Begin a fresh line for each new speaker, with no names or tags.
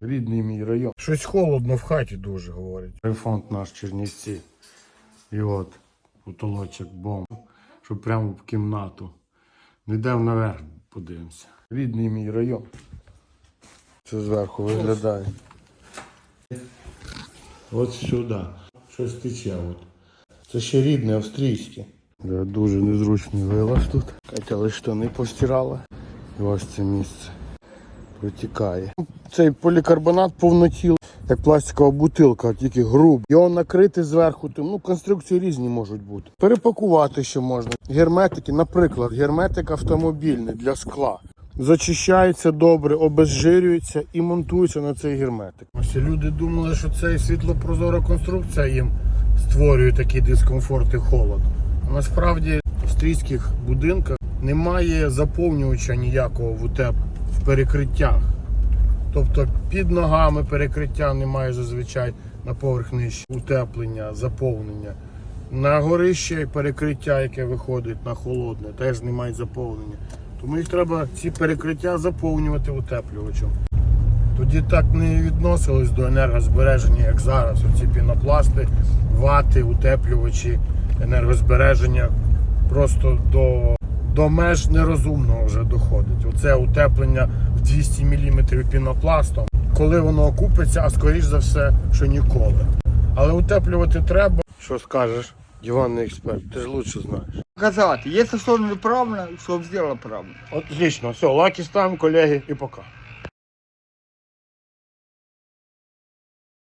Рідний мій район. Щось холодно в хаті дуже говорить. Рефонд наш Чернівці. І от потолочок бомб, щоб прямо в кімнату. Не йдемо наверх, подивимося. Рідний мій район. Це зверху виглядає. От сюди. Щось тече. От. Це ще рідне австрійське. Дуже незручний вилаз тут. Катя лише штани постирала. І ось це місце протікає. Цей полікарбонат повнотіл, як пластикова бутилка, тільки груб. Його накрити зверху, тим, ну конструкції різні можуть бути. Перепакувати ще можна. Герметики, наприклад, герметик автомобільний для скла. Зачищається добре, обезжирюється і монтується на цей герметик. Ось люди думали, що цей світлопрозора конструкція їм створює такий дискомфорт і холод. А насправді в австрійських будинках немає заповнювача ніякого в утеп перекриттях. Тобто під ногами перекриття немає зазвичай на поверх нижче утеплення, заповнення. На горище перекриття, яке виходить на холодне, теж немає заповнення. Тому їх треба ці перекриття заповнювати утеплювачем. Тоді так не відносились до енергозбереження, як зараз. Оці пінопласти, вати, утеплювачі, енергозбереження просто до, до меж нерозумного вже доходить. Оце утеплення в 200 мм пінопластом, коли воно окупиться, а скоріш за все, що ніколи. Але утеплювати треба. Що скажеш, диванний експерт, ти ж лучше знаєш.
Показати, якщо що неправильно, щоб зробила правильно.
Отлично, все, лаки ставимо, колеги, і пока.